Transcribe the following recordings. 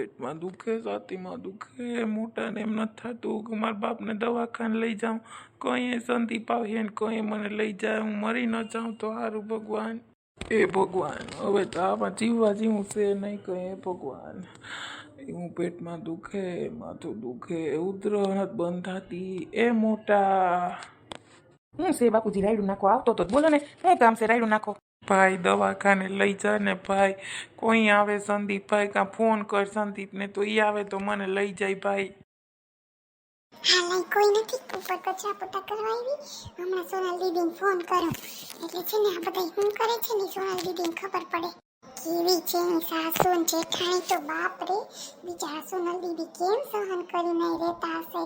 પેટમાં દુખે છાતીમાં દુખે, મોટાને એમ નથી થતું કે મારા બાપને દવાખાને લઈ જાઉં. કંઈ શાંતિ પાવીએ ને કંઈ મને લઈ જાય, હું મરી ન જાઉં તો સારું ભગવાન. એ ભગવાન, હવે તો આમાં જીવવા જેવું છે નહીં એ ભગવાન. હું પેટમાં દુખે, માથું દુખે ઉધરો નથી બંધ થતી, એ મોટા. હું છે બાપુજી, રાયડું નાખો, આવતો તો બોલો ને શું કામ છે રાયડું નાખો. ભાઈ, દવાખાને લઈ જા ને ભાઈ. કોઈ આવે સંદીપભાઈ કાં ફોન કર સંદીપને તો એ આવે તો મને લઈ જાય ભાઈ. હા લઈ કોઈ નથી. ઉપર કચરા પોતા કરવા આવી. હમણાં સોનલ દીદીને ફોન કરો એટલે છે આ બધા શું કરે છે ને સોનલ દીદીને ખબર પડે. કેવી છે સાસુ ને જેઠાણી તો બાપ રે બીજા સોનલ દીદી કેમ સહન કરીને રહેતા હશે?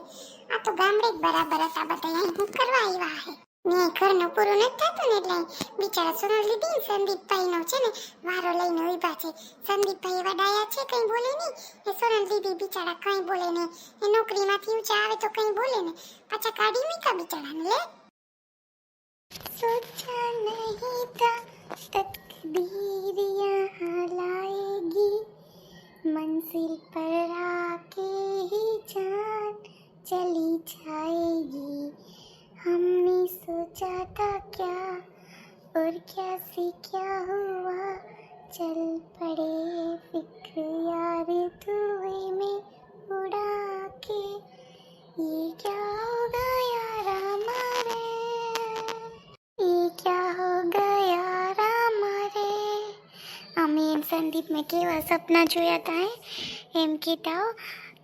આ તો ગામડે જ બરાબર હતા બધા અહીં શું ને ઘરનું પૂરું નથી થતું ને એટલે બિચારા સોનલ દીદી સંદીપભાઈ નો છે ને વારો લઈને ઊભા છે. સંદીપભાઈ એવા ડાયા છે કંઈ બોલે નહીં. એ સોનલ દીદી બિચારા કંઈ બોલે નહીં. એ નોકરીમાંથી ઊંચા આવે તો કંઈ બોલે ને પાછા કાઢી મીકા બિચારાને, લે. સોચા નહીં તા, તકદીરિયા હલાએગી મંઝિલ પર આકે હી જાન, ચલી જાએગી हमने सोचा था क्या और क्या से क्या हुआ चल पड़े फिक्र यार धुएं में उड़ा के ये क्या हो गया रामा रे ये क्या हो गया रामा रे અમે એમ સંદીપ મેં કેવા સપના જોયા હતા હે એમ કહેતા હો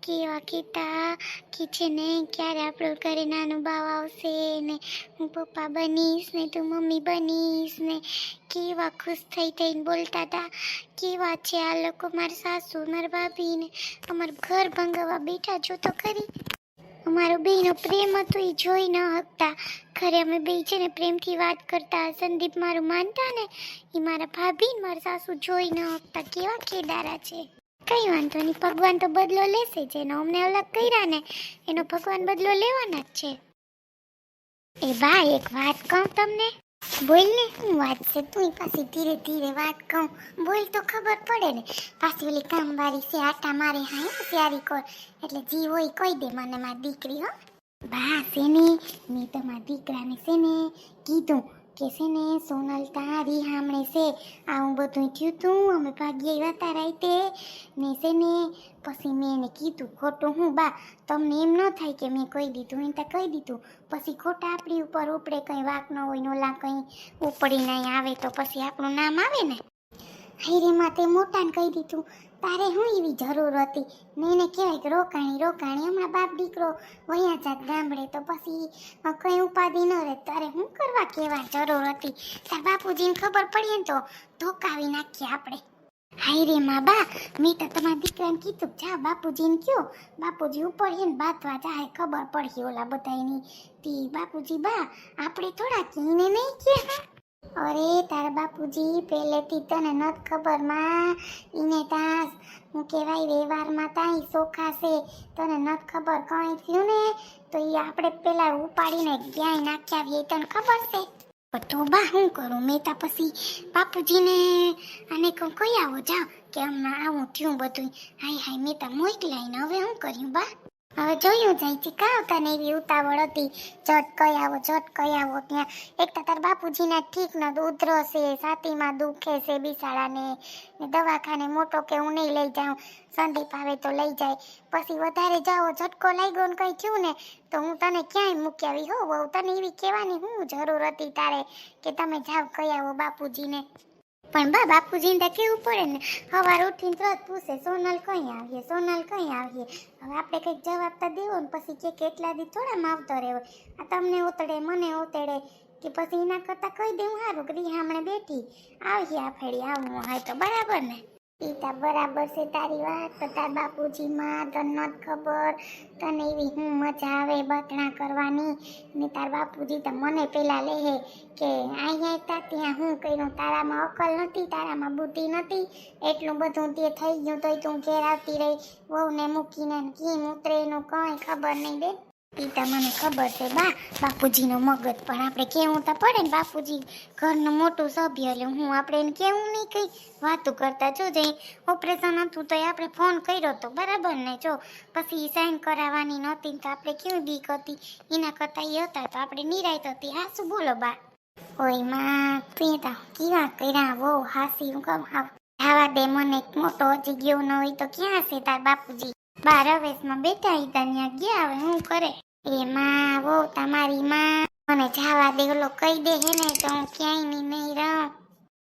કેવા કહેતા કે છે ને ક્યારે આપણું ઘરે નાનું ભાવ આવશે ને હું પપ્પા બનીશ ને તું મમ્મી બનીશ ને કેવા ખુશ થઈ થઈને બોલતા હતા કેવા છે આ લોકો મારા સાસુ, મારા ભાભી ને? અમારું ઘર ભંગાવવા બેઠા જો તો ખરી. અમારો બેનો પ્રેમ હતો એ જોઈ ન શકતા ખરે અમે બે છે ને પ્રેમથી વાત કરતા. સંદીપ મારું માનતા ને? એ મારા ભાભી મારા સાસુ જોઈ ન શકતા કેવા કેદારા છે. કઈ વાંધો નહીં. ભગવાન તો બદલો લેશે જેનો અમને અલગ કર્યા ને. એનો ભગવાન બદલો લેવાના જ છે. એ ભાઈ એક વાત કહું તમને. બોલ ને, શું વાત છે? તું પાછી ધીરે ધીરે વાત કહું. બોલ તો ખબર પડે ને. પાછી ઓલી કામવાળી છે, આટા મારે હા ત્યારે કોર. એટલે જી હોય કહી દે મને મારી દીકરી, હો. બા છે ને મેં તમારા દીકરાને છે ને કીધું? કે છે ને, સોનલ તારી હામણે છે. આવું બધું થયું તું, અમે ભાગ્ય આવ્યા તારા રાઈતે ને છે ને, પછી મેં એને કીધું, ખોટું હું, બા, તમને એમ ન થાય કે મેં કહી દીધું, એને તો કહી દીધું. પછી ખોટા આપણી ઉપર ઉપડે, કંઈ વાક ન હોય ને ઓલા કંઈ ઉપડી નહીં આવે તો પછી આપણું નામ આવે ને? હૈરીમાં તે મોટાને કહી દીધું. તારે શું એવી જરૂર હતી? ને એને કહેવાય કે રોકાણી રોકાણી. હમણાં બાપ દીકરો વયા જાત ગામડે, તો પછી કંઈ ઉપાધિ ન રહે. તારે શું કરવા કહેવા જરૂર હતી? તાર બાપુજીને ખબર પડીએ ને તો ધોકાવી નાખીએ આપણે. હાય રે મા બા મેં તો તમારા દીકરાને કીધું જા બાપુજીને કયો બાપુજી ઉપર છે ને બાતવા જાય ખબર પડશે ઓલા બધાની તી બાપુજી બા, આપણે થોડા કહીને નહીં કે હા અરે તારા બાપુજી પહેલેથી તને નત ખબરમાં. ઈને તાસ, હું કહેવાય વ્યવહારમાં તા ઈ સોખા તને નત ખબર કંઈ થયું ને? તો એ આપણે પેલા ઉપાડીને ક્યાંય નાખ્યા આવીએ તને ખબર છે? તો બા શું કરું? મેં તા પછી બાપુજીને આને કહું, કઈ આવો જાઓ. કે હમણાં આવું થયું બધું હાય હાય, મેં તા મોકલાઈને હવે શું કર્યું બા? હવે જોયું જાય છે તને એવી ઉતાવળ હતી? જટ કઈ આવો જટ કઈ આવો ત્યાં એક તો તાર બાપુજીના ઠીક ન ઉધરો છે, છાતીમાં દુખે છે બિસાડાને. ને દવાખાને મોટો કે હું નહીં લઈ જાઉં. સંદીપ આવે તો લઈ જાય. પછી વધારે જાઓ, ઝટકો લાગ્યો ને કંઈ થયું ને, તો હું તને ક્યાંય મૂકી આવી હો તને એવી કહેવાની હું જરૂર હતી તારે? કે તમે જાઓ, કઈ આવો બાપુજીને. પણ બા, બાપુજીને તો કેવું પડે ને? સવાર ઉઠીને તરત પૂછે, સોનલ કઈ આવીએ, સોનલ કઈ આવીએ? હવે આપણે કંઈક જવાબ તો દેવો ને, પછી કે કેટલા દી થોડા માવતો રહેવો. આ તમને ઉતડે મને ઓતડે કે પછી એના કરતાં કહી દેવું સારું કે હમણાં બેઠી. આવીએ આ ફેરી આવું, હોય તો બરાબર ને? ઈ તો બરાબર છે તારી વાત. તો તાર બાપુજીમાં તને નત ખબર. તને એવી હું મજા આવે બતણા કરવાની. ને તાર બાપુજી તો મને પેલા લેહે કે અહીંયા હતા ત્યાં હું કર્યું. તારામાં અકલ નથી તારામાં બુદ્ધિ નથી એટલું બધું તે થઈ ગયું તોય તું ઘેર આવતી રહી. વહુને મૂકીને કેમ ઉતરે એનું કંઈ ખબર નહીં બેન. તો મને ખબર છે, બા, બાપુજીનો મગજ પણ આપણે કેવું તો પડે ને બાપુજી ઘરનું મોટું સભ્ય, એટલે હું આપણે એને કેવું નહીં કંઈ વાતું કરતા. જો જે ઓપરેશન હતું તો આપણે ફોન કર્યો તો, બરાબર ને? જો, પછી સાઈન કરાવવાની નહોતી તો આપણે કેવી બીક હતી? એના કરતાં એ હતા તો આપણે નિરાયત હતી. હા શું બોલો, બા. ઓયમાં, તું તો કેવા કર્યા વો હાસી, હું કહું આવ ખાવા દે, મને મોટો હજી ગયો ન હોય તો ક્યાં છે તાર બાપુજી? બાર વેસમાં બેઠા ત્યાં ગયા હવે હું કરે? એમાં વો તમારી માં. મને જવા દે, ઓલો કહી દે હે ને તો હું ક્યાંય નહીં રહું.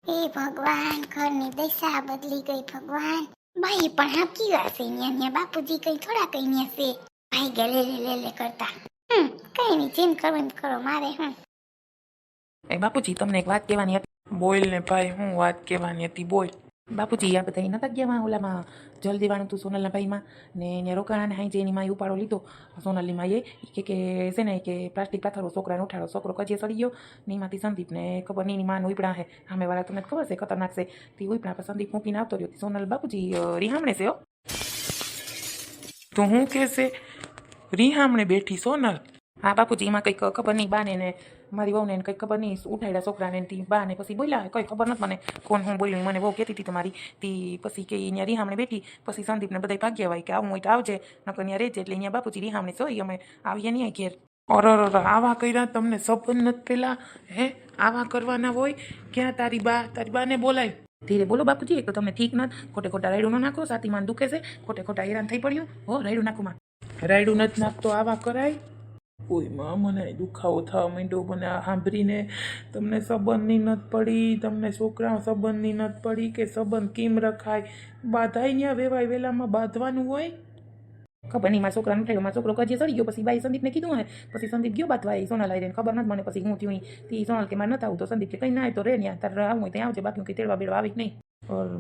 એ ભગવાન, ઘરની દશા બદલી ગઈ ભગવાન. ભાઈ પણ હા કેવા છે, ન્યા ન્યા બાપુજી કઈ થોડા કઈ ન્યા છે. ભાઈ ગયા લે લે કરતા. હમ, કઈ નહીં જેમ કરવું ને કરો, મારે હું એ બાપુજી, તમને એક વાત કહેવાની હતી. બોલ ને ભાઈ, હું વાત કહેવાની હતી, બોલ. બાપુજી આ બધા નતા ગયા માં ઓલામાં જલ દેવાનું હતું સોનલના ભાઈમાં ને એને રોકાણાને હાઈ જેની માં ઉપાડો લીધો સોનલની માએ કે કે છે ને કે પ્લાસ્ટિક પાથરો છોકરાને ઉઠાડો છોકરો કજીએ સડી ગયો ને એમાંથી સંદીપને ખબર નહીં એની માને ઉપડા હે સામેવાળા તમને ખબર છે ખતરનાક છે તે ઉપડા પર સંદીપ મૂકીને આવતો રહ્યો તે સોનલ બાપુજી રિહામણે છે તો તું હું કહેશે રિહામણે બેઠી સોનલ હા બાપુજી એમાં કંઈક ખબર નહીં બાને ને મારી વહુને કંઈ કંઈક ખબર નહીં ઉઠાડ્યા છોકરાને ને તી બાને પછી બોલ્યા કંઈ ખબર નથી મને કોણ હું બોલ્યું. મને બહુ કહેતી હતી તમારી તી પછી કે અહીંયા રિહામણે બેઠી પછી સંદીપને બધા ભાગ્યા હોય કે આવું હોય તો આવજે નકર અહીંયા રહેજે એટલે અહીંયા બાપુજી રિહામણે સોઈ અમે આવીએ નહીં ઘેર. અરર આવા કર્યા તમને સપન નથી પેલા હે? આવા કરવાના હોય ક્યાં તારી બા તારી બાને બોલાય? ધીરે બોલો બાપુજી એક તો તમને ઠીક નથી. ખોટે ખોટા રાયડું ન નાખો સાતીમાં દુખે છે. ખોટે ખોટા હેરાન થઈ પડ્યું. હો રાયડું નાખું માં. રાયડું નથી નાખતો આવા કરાય. ઓયમાં મને દુખાવો થવા માંડ્યો, મને આ સાંભળીને તમને સંબંધની નત પડી, તમને છોકરા સંબંધની નત પડી કે સંબંધ કેમ રખાય? બાધાય ત્યાં વેવાય વેલામાં બાંધવાનું હોય? ખબર નહીં, મારા છોકરાને ઉઠાડ્યો, મારો છોકરો કજે સડી ગયો, પછી બાઈ સંદીપને કીધું હે, પછી સંદીપ ગયો બાતવા એ લઈ રહીને ખબર નથી મને, પછી હું થયું તી સોનલ કે મારે નથી આવું સંદીપ કે કંઈ ના તો રે ત્યાં તારે આવું ત્યાં આવજે બાકી કંઈ તેડવા બેડવા આવી નહીં?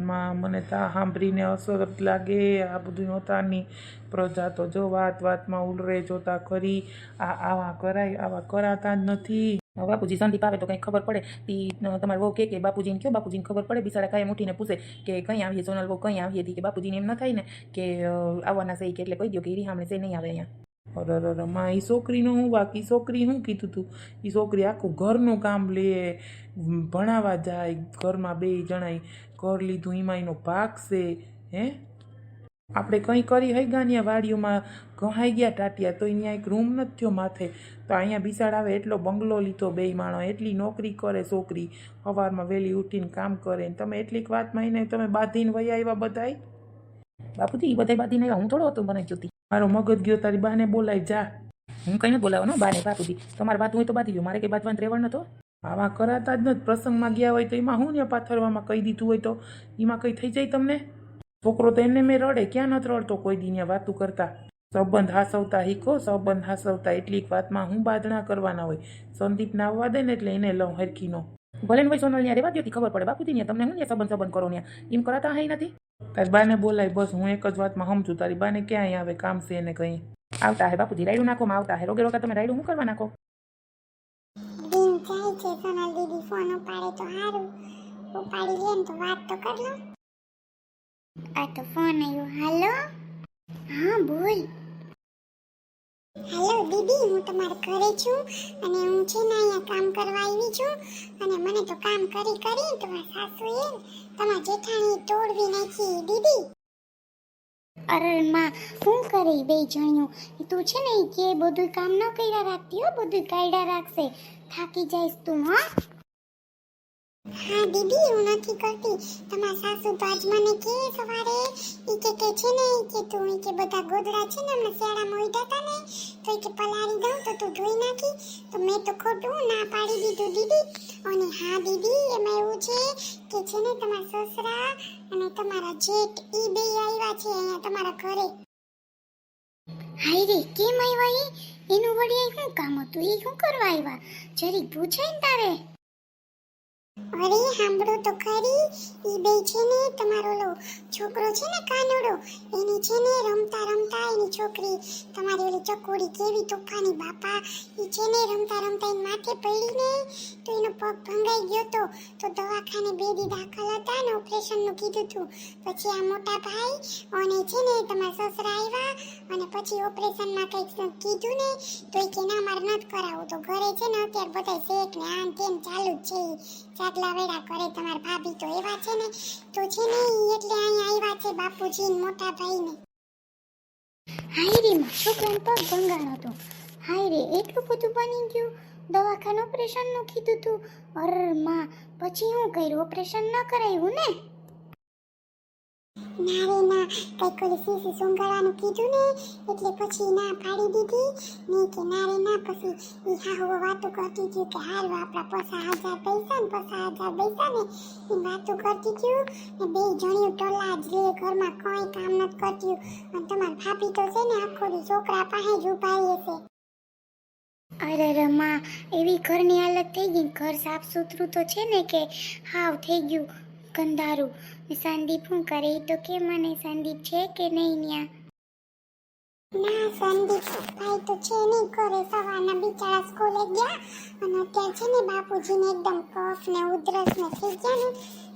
માં મને તા સાંભળીને અસર લાગે, આ બધું નહોતાની પ્રજા તો જો વાત વાતમાં ઉલરે જોતા ખરી, આ આવા કરાય, આવા કરાતા જ નથી. બાપુજી સંદીપ આવે તો કંઈ ખબર પડે. તી તમારે બહુ કે કે બાપુજીને કયો બાપુજીને ખબર પડે? બિચારા કાંઈ ઉઠીને પૂછે કે કઈ આવીએ? સોનલ બહુ કઈ આવીએ? હતી કે બાપુજીને એમ ન થાય ને કે આવવાના સહી કે એટલે કહી દો કે સામે છે, નહીં આવે અહીંયા. અરરમાં એ છોકરીનું હું બાકી છોકરી શું કીધું તું? એ છોકરી આખું ઘરનું કામ લે ભણાવવા જાય, ઘરમાં બે જણાય ઘર લીધું એમાં એનો ભાગ છે. હે? આપણે કંઈ કરી હઈ ગયા ત્યાં વાડીઓમાં? ઘહાઈ ગયા ટાટિયા તો અહીંયા એક રૂમ નથી થયો માથે. તો અહીંયા બિસાડ આવે, એટલો બંગલો લીધો બે માણો, એટલી નોકરી કરે છોકરી. સવારમાં વહેલી ઉઠીને કામ કરે. તમે એટલીક વાતમાં એને તમે બાંધીને વયા આવ્યા બધાય? બાપુજી એ બધા બાંધીને નહીં હું થોડો હતો, મને જોતી મારો મગજ ગયો, તારી બાને બોલાય જા. હું કંઈ નથી બોલાવવાનો બાને બાપુજી તમારે વાત હોય તો બાતી ગયો મારે કંઈ બાંધવાનું રહેવાનું નતો. આવા કરાતા જ નથી. પ્રસંગમાં ગયા હોય તો એમાં હું ને પાથરવામાં કહી દીધું હોય તો એમાં કંઈ થઈ જાય તમને? છોકરો તો એને મેં રડે, ક્યાં નથી રડતો? કોઈ દી ત્યાં વાતું કરતા. સંબંધ હાસવતા હીખો સંબંધ હાસવતા. એટલીક વાતમાં હું બાદણા કરવાના હોય. સંદીપને આવવા દે ને એટલે એને લઉં હરખીનો. ભલે ને ભાઈ સોનલ ત્યાં રેવા દો ખબર પડે. બાપુજી ને તમને હું ને સંબંધ સંબંધ કરો ને એમ કરાતા હઈ નથી તારી બાને બોલાય, બસ હું એક જ વાતમાં સમજુ. તારી બાને ક્યાંય આવે, કામ છે એને કંઈ. આવતા હે બાપુજી, રાયડું નાખો આવતા હે. રોગે રોગા તમે રાયડું હું કરવા નાખો? આ તો ફોન આવ્યો હાલો? હા, બોલ. હેલો દીદી, હું તમારા ઘરે છું અને હું છે ને અહીંયા કામ કરવા આવી છું અને મને તો કામ કરી કરી તમારા સાસુએ તમારા જેઠાણી તોડવી નાખી દીદી અરે માં, શું કરે બે જણ્યું? તું છે ને કે બધું કામ ન કર્યા રાખતી હો બધું કાયડા રાખશે. થાકી જઈશ તું, હા. હા, દીદી, હું નથી કરતી. તમારા સાસુ તો આજ મને કે સવારે ઈ કે કે છે ને કે તું, ઈ કે બધા ગોદડા છે ને, હમણાં શિયાળામાં ઉડ્યા હતા ને, તો ઈ કે પલાળી દઉં, તો તું ધોઈ નાખી. તો મેં તો ખોટું ના પાડી દીધું, દીદી. અને હા, દીદી, એમાં એવું છે કે છે ને, તમારા સસરા અને તમારા જેઠ ઈ બે આવ્યા છે અહીંયા તમારા ઘરે. હાય રે, કેમ આવ્યા એ? એનું વળી શું કામ હતું? એ શું કરવા આવ્યા જરીક પૂછાય ને તારે. અરે સાંભળો તો ખરી, ઈ બે છે ને તમારો લો, છોકરો છે ને કાનુડો, એની છે ને રમતા રમતા એની છોકરી, તમારી ઓલી ચકોડી કેવી તોફાની બાપા, ઈ છે ને રમતા રમતા એની માથે પડી ને તો એનો પગ ભંગાઈ ગયો તો તો દવાખાને બે દી દાખલ હતા ને ઓપરેશનનું કીધું હતું પછી આ મોટા ભાઈ, અને છે ને તમારા સસરા આવ્યા અને પછી ઓપરેશનમાં કંઈક કીધું ને, તો એ કે ના, મારે નથી કરાવવું. તો ઘરે છે ને અત્યારે બધા શેક ને આમ તેમ ચાલુ જ છે ચાકલા વેડા કરે તમારા ભાભી તો એવા છે ને, તો છે ને એટલે અહીંયા આવ્યા છે બાપુજી ને મોટા ભાઈને. હાય રે છોકરાને પગ ભંગાણો હતો. હાય રે, એટલું બધું બની ગયું? દવાખાને ઓપરેશનનું કીધું તું? અરમાં, પછી હું કર્યું? ઓપરેશન ન કરાયું ને? ના રે ના કઈ કોઈ સીસી સુંગળવાનું કીધું ને, એટલે પછી ના પાડી દીધી. ને કે ના રે, ના, પછી એ હા હવે વાતો કરતી હતી કે હારું, આપણા પસા હજાર પૈસા ને પસા હજાર પૈસા ને એ વાતો કરતી હતી ને બે જણિયું ટોલા જ રે, ઘરમાં કોઈ કામ નથી કરતી. અને તમારી ભાભી તો છે ને, આખો છોકરા પાસે જ ઊભા રહે અરે રમા એવી ઘરની હાલત થઈ ગઈ ઘર સાફ સુથરું તો છે ને કે હાવ થઈ ગયું. ગંધારું ને સંદીપ શું કરે? તો કે મને સંદીપ છે કે નહીં ન્યા? ના, સંદીપ, ભાઈ તો છે નહીં કરે સવારના બિચારા સ્કૂલે ગયા અને અત્યારે છે ને બાપુજીને એકદમ કફ ને ઉધરસ ને થઈ ગયા ને,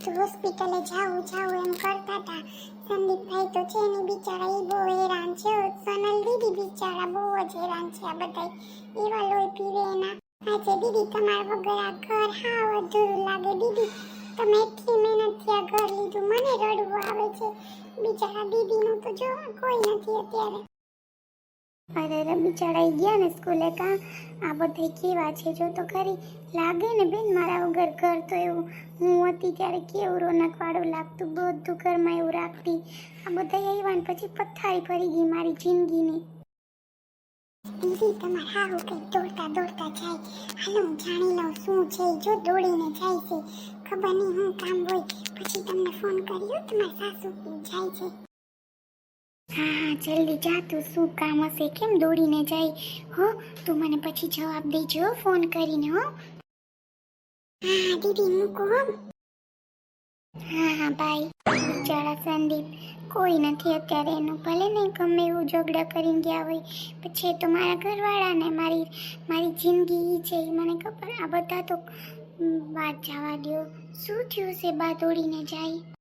તો હોસ્પિટલે જાવું જાવું એમ કરતા હતા. સંદીપભાઈ તો છે ને બિચારા એ બહુ હેરાન છે. સોનલ દીદી બિચારા બહુ જ હેરાન છે આ બધા એવા લોહી પીવે એના. આજે દીદી તમારા વગર આ ઘર હાવ અધૂરું લાગે દીદી. તમે એટલી મહેનતથી આ ઘર લીધું. મને રડવું આવે છે. બિચારા દીદીનું તો જો, કોઈ નથી અત્યારે. અરે અરે, બિચારા ગયા ને સ્કૂલે કા? આ બધા કેવા છે જો તો ખરી. લાગે ને બેન મારા વગર ઘર તો એવું. હું હતી ત્યારે કેવું રોનક વાળું લાગતું, બધું ઘરમાં એવું રાખતી. આ બધા આવ્યા ને પછી પથ્થારી ફરી ગઈ મારી જિંદગીની. દીદી, તમારા હાહુ કઈ દોડતા દોડતા જાય. હાલો, હું જાણી લઉં શું છે. જો દોડીને જાય છે. ખબર નહીં, હું કામ હોય પછી તમને ફોન કર્યો તમારા સાસુ જાય છે. હા હા, જલ્દી જા, તું શું કામ હશે? કેમ દોડીને જાય? હો, તું મને પછી જવાબ દેજો ફોન કરીને, હો. હા હા, દીદી, મૂકો, હો. હા હા બાય બિચારા સંદીપ. કોઈ નથી અત્યારે, એનું ભલે નહીં ગમે એવું ઝઘડા કરીને ગયા હોય, પછી તો મારા ઘરવાળાને મારી મારી જિંદગી છે મને ખબર. આ બધા તો વાત જવા દ્યો. શું થયું છે બા દોડીને જાય?